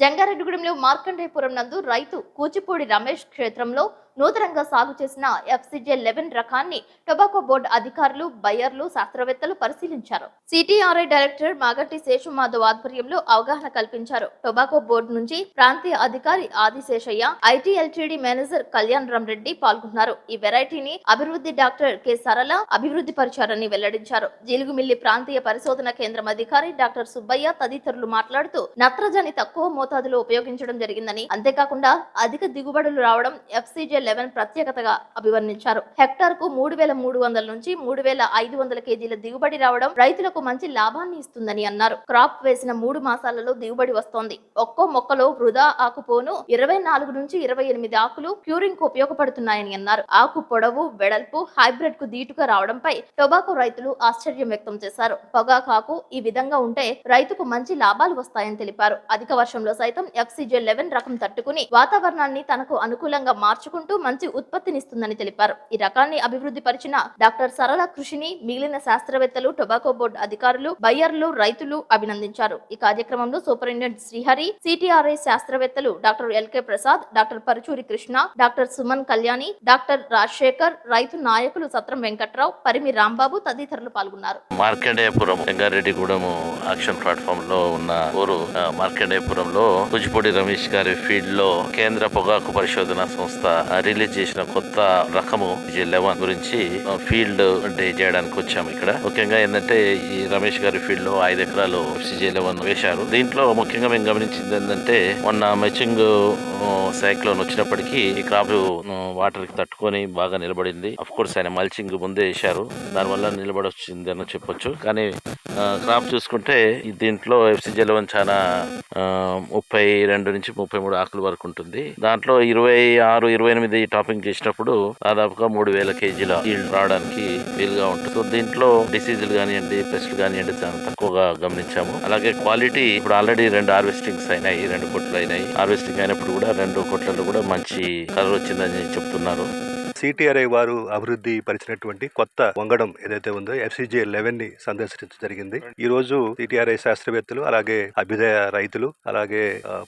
జంగారెడ్డిగూడెంలో మార్కండేయపురం నందు రైతు కూచిపూడి రమేష్ క్షేత్రంలో నూతనంగా సాగు చేసిన ఎఫ్సిజే లెవెన్ రకాన్ని టొబాకో బోర్డు అధికారులు బయర్లు శాస్త్రవేత్తలు పరిశీలించారు. సిటీఆర్ఐ డైరెక్టర్ మాగట్టి శేషుమాధవ్ ఆధ్వర్యంలో అవగాహన కల్పించారు. టొబాకో బోర్డు నుంచి ప్రాంతీయ అధికారి ఆదిశేషయ్య ఐటీఎల్టీడీ మేనేజర్ కళ్యాణ్ రామ్ రెడ్డి పాల్గొన్నారు. ఈ వెరైటీని అభివృద్ధి డాక్టర్ కె. సరళ అభివృద్ధి పరిచారని వెల్లడించారు. జీలుగుమిల్లి ప్రాంతీయ పరిశోధన కేంద్రం అధికారి డాక్టర్ సుబ్బయ్య తదితరులు మాట్లాడుతూ నత్రజని తక్కువ మోతాదులో ఉపయోగించడం జరిగిందని అంతేకాకుండా అధిక దిగుబడులు రావడం ఎఫ్సిజే లెవెన్ ప్రత్యేకతగా అభివర్ణించారు. హెక్టార్కు మూడు వేల మూడు వందల నుంచి మూడు వేల ఐదు వందల కేజీల దిగుబడి రావడం రైతులకు మంచి లాభాన్ని ఇస్తుందని అన్నారు. క్రాప్ వేసిన మూడు మాసాలలో దిగుబడి వస్తోంది. ఒక్కో మొక్కలో వృధా ఆకుపోను ఇరవై నాలుగు నుంచి ఇరవై ఎనిమిది ఆకులు క్యూరింగ్కు ఉపయోగపడుతున్నాయని అన్నారు. ఆకు పొడవు వెడల్పు హైబ్రిడ్కు దీటుగా రావడంపై టొబాకో రైతులు ఆశ్చర్యం వ్యక్తం చేశారు. పొగాకాకు ఈ విధంగా ఉంటే రైతుకు మంచి లాభాలు వస్తాయని తెలిపారు. అధిక వర్షంలో సైతం ఎఫ్సిజే లెవెన్ రకం తట్టుకుని వాతావరణాన్ని తనకు అనుకూలంగా మార్చుకుంటూ మంచి ఉత్పత్తినిస్తుందని తెలిపారు. ఈ రకాన్ని అభివృద్ధి పరిచిన డాక్టర్ సరళ కృషిని మిగిలిన శాస్త్రవేత్తలు టొబాకో బోర్డు అధికారులు బయ్యర్లు రైతులు అభినందించారు. ఈ కార్యక్రమంలో సూపరింటెండెంట్ శ్రీహరి సిటిఆర్ఐ శాస్త్రవేత్తలు doctor LK Prasad doctor Paruchuri Krishna doctor Suman Kalyani doctor Rajasekhar రైతు నాయకులు సత్రం వెంకట్రావు పరిమి రాంబాబు తదితరులు పాల్గొన్నారు. మార్కండేయపురం రంగారెడ్డిగూడెం యాక్షన్ ప్లాట్ఫామ్లో ఉన్న ఊరు ఆ, కూచిపూడి రమేష్ గారి ఫీల్డ్లో కేంద్ర పొగాకు పరిశోధన సంస్థ రిలీజ్ చేసిన కొత్త రకము లెవెన్ గురించి ఫీల్డ్ డే చేయడానికి వచ్చాము ఇక్కడ. ముఖ్యంగా ఏంటంటే ఈ రమేష్ గారి ఫీల్డ్లో ఐదు ఎకరాలు సిజే లెవెన్ వేశారు. దీంట్లో ముఖ్యంగా మేము గమనించింది ఏంటంటే మొన్న మెచింగ్ సైక్లోన్ వచ్చినప్పటికీ ఈ క్రాప్ వాటర్కి తట్టుకొని బాగా నిలబడింది. అఫ్ కోర్స్ ఆయన మల్చింగ్ ముందే వేశారు. దానివల్ల నిలబడొచ్చింది అని చెప్పొచ్చు. కానీ క్రాప్ చూసుకుంటే దీంట్లో ఎఫ్సిజే లెవెన్ చాలా ముప్పై రెండు నుంచి ముప్పై మూడు ఆకుల వరకు ఉంటుంది. దాంట్లో ఇరవై ఆరు ఇరవై ఎనిమిది టాపింగ్ చేసినప్పుడు దాదాపుగా మూడు వేల కేజీల ఈల్డ్ రావడానికి వీలుగా ఉంటుంది. సో దీంట్లో డిసీజులు కానివ్వండి పెస్ట్లు కానివ్వండి చాలా తక్కువగా గమనించాము. అలాగే క్వాలిటీ ఇప్పుడు ఆల్రెడీ రెండు హార్వెస్టింగ్స్ అయినాయి రెండు కొట్లు అయినాయి హార్వెస్టింగ్ అయినప్పుడు కూడా రెండు కొట్లలో కూడా మంచి కలర్ వచ్చిందని చెప్తున్నారు. సిటిఆర్ఐ వారు అభివృద్ధి పరిచినటువంటి కొత్త వంగడం ఏదైతే ఉందో ఎఫ్సిజే లెవెన్ని సందర్శించడం జరిగింది. ఈ రోజు సిటిఆర్ఐ శాస్త్రవేత్తలు అలాగే అభ్యుదయ రైతులు అలాగే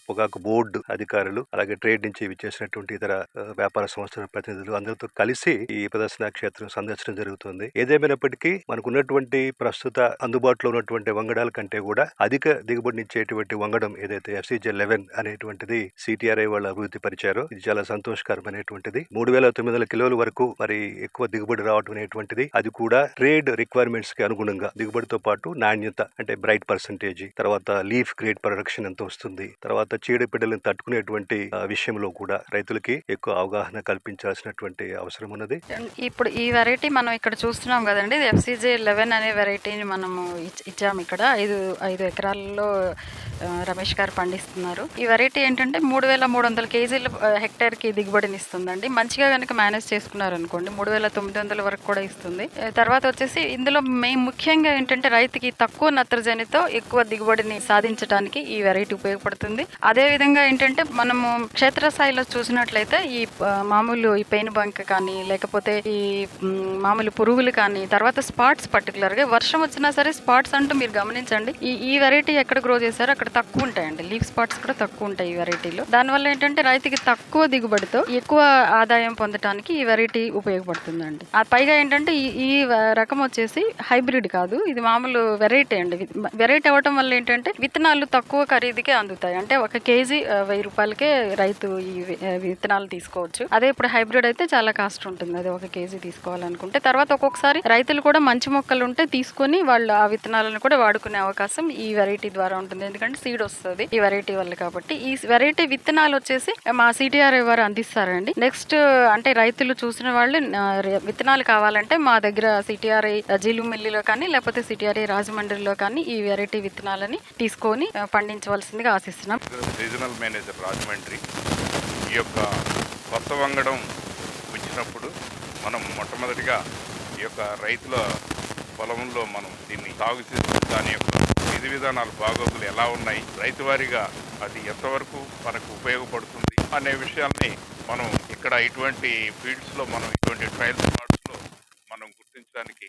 పొగాకు బోర్డు అధికారులు అలాగే ట్రేడ్ నుంచి విచ్చేసినటువంటి ఇతర వ్యాపార సంస్థల ప్రతినిధులు అందరితో కలిసి ఈ ప్రదర్శన క్షేత్రం సందర్శించడం జరుగుతుంది. ఏదేమైనప్పటికీ మనకు ఉన్నటువంటి ప్రస్తుత అందుబాటులో ఉన్నటువంటి వంగడాల కంటే కూడా అధిక దిగుబడినిచ్చేటువంటి వంగడం ఏదైతే ఎఫ్సిజే లెవెన్ అనేటువంటిది సిటిఆర్ఐ వాళ్ళు అభివృద్ధి పరిచారో ఇది చాలా సంతోషకరమైనటువంటిది. మూడు వేల తొమ్మిది వందల కిలోల వరకు మరి ఎక్కువ దిగుబడి రావడం అనేటువంటిది అది కూడా ట్రేడ్ రిక్వైర్మెంట్స్కి అనుగుణంగా దిగుబడితో పాటు నాణ్యత అంటే బ్రైట్ పర్సంటేజ్ తర్వాత లీఫ్ గ్రేడ్ ప్రొడక్షన్ ఎంత వస్తుంది తర్వాత చీడపీడలను తట్టుకునేటువంటి విషయంలో కూడా రైతులకి ఎక్కువ అవగాహన కల్పించాల్సినటువంటి అవసరం ఉన్నది. ఇప్పుడు ఈ వెరైటీ మనం ఇక్కడ చూస్తున్నాం కదండి ఇది ఎఫ్సీజే లెవెన్ అనే వెరైటీని మనము ఇచ్చాము ఇక్కడ. ఐదు ఐదు ఎకరాల్లో రమేష్ గారు పండిస్తున్నారు. ఈ వెరైటీ ఏంటంటే మూడు వేల మూడు వందల కేజీల ఆ, హెక్టేర్కి దిగుబడిని ఇస్తుందండి మంచిగా కనుక మేనేజ్ చేసుకున్నారు అనుకోండి మూడు వేల తొమ్మిది వందల వరకు కూడా ఇస్తుంది. తర్వాత వచ్చేసి ఇందులో మెయిన్ ముఖ్యంగా ఏంటంటే రైతుకి తక్కువ నత్రజనితో ఎక్కువ దిగుబడిని సాధించడానికి ఈ వెరైటీ ఉపయోగపడుతుంది. అదే విధంగా ఏంటంటే మనము క్షేత్రస్థాయిలో చూసినట్లయితే ఈ మామూలు ఈ పెయిన్ బంక్ కానీ లేకపోతే ఈ మామూలు పురుగులు కానీ తర్వాత స్పాట్స్ పర్టికులర్గా వర్షం వచ్చినా సరే స్పాట్స్ అంటూ మీరు గమనించండి. ఈ ఈ వెరైటీ ఎక్కడ గ్రో చేశారో అక్కడ తక్కువ ఉంటాయండి. లీఫ్ స్పాట్స్ కూడా తక్కువ ఉంటాయి ఈ వెరైటీలో. దానివల్ల ఏంటంటే రైతుకి తక్కువ దిగుబడితో ఎక్కువ ఆదాయం పొందడానికి ఈ ఈ వెరైటీ ఉపయోగపడుతుందండి. ఆ పైగా ఏంటంటే ఈ ఈ రకం వచ్చేసి హైబ్రిడ్ కాదు. ఇది మామూలు వెరైటీ అండి. వెరైటీ అవ్వటం వల్ల ఏంటంటే విత్తనాలు తక్కువ ఖరీదుకే అందుతాయి. అంటే ఒక కేజీ వెయ్యి రూపాయలకే రైతు ఈ విత్తనాలు తీసుకోవచ్చు. అదే ఇప్పుడు హైబ్రిడ్ అయితే చాలా కాస్ట్ ఉంటుంది. అది ఒక కేజీ తీసుకోవాలనుకుంటే. తర్వాత ఒక్కొక్కసారి రైతులు కూడా మంచి మొక్కలు ఉంటే తీసుకొని వాళ్ళు ఆ విత్తనాలను కూడా వాడుకునే అవకాశం ఈ వెరైటీ ద్వారా ఉంటుంది. ఎందుకంటే సీడ్ వస్తుంది ఈ వెరైటీ వల్ల కాబట్టి. ఈ వెరైటీ విత్తనాలు వచ్చేసి మా సిటిఆర్ వారు అందిస్తారండి. నెక్స్ట్ అంటే రైతులు చూసిన వాళ్ళు విత్తనాలు కావాలంటే మా దగ్గర సిటీఆర్ఐ జీలుమిల్లిలో కానీ లేకపోతే సిటీఆర్ఐ రాజమండ్రిలో కానీ ఈ వెరైటీ విత్తనాలని తీసుకొని పండించవలసిందిగా ఆశిస్తున్నాం. రీజనల్ మేనేజర్ రాజమండ్రి ఈ యొక్క కొత్త వంగడం వచ్చినప్పుడు మనం మొట్టమొదటిగా ఈ యొక్క రైతుల పొలంలో మనం దీన్ని సాగు చేసి దాని యొక్క విధి విధానాలు బాగోగులు ఎలా ఉన్నాయి రైతువారీగా అది ఎంతవరకు మనకు ఉపయోగపడుతుంది అనే విషయాల్ని మనం ఇక్కడ ఇటువంటి ఫీల్డ్స్లో మనం ఇటువంటి ట్రయల్ స్పాట్స్లో మనం గుర్తించడానికి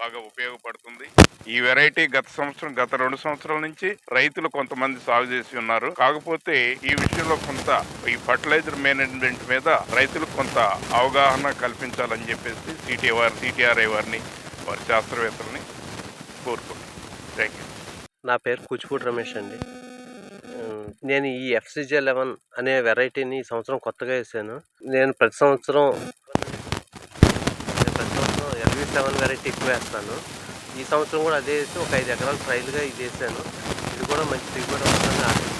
బాగా ఉపయోగపడుతుంది. ఈ వెరైటీ గత సంవత్సరం గత రెండు సంవత్సరాల నుంచి రైతులు కొంతమంది సాగు చేసి ఉన్నారు. కాకపోతే ఈ విషయంలో కొంత ఈ ఫర్టిలైజర్ మేనేజ్మెంట్ మీద రైతులకు కొంత అవగాహన కల్పించాలని చెప్పేసి సిటిఆర్ సిటీఆర్ఐ వారిని వారి శాస్త్రవేత్తలని కోరుకుంటున్నాను థ్యాంక్ యూ నా పేరు కూచిపూడి రమేష్ అండి. నేను ఈ ఎఫ్సిజే లెవెన్ అనే వెరైటీని ఈ సంవత్సరం కొత్తగా వేసాను. నేను ప్రతి సంవత్సరం ప్రతి సంవత్సరం ఎల్వి సెవెన్ వెరైటీ ఎక్కువ వేస్తాను. ఈ సంవత్సరం కూడా అదే వేసి ఒక ఐదు ఎకరాలు ట్రైల్గా ఇది వేసాను ఇది కూడా మంచి దిగుబడి వస్తుందని ఆశిస్తున్నాను.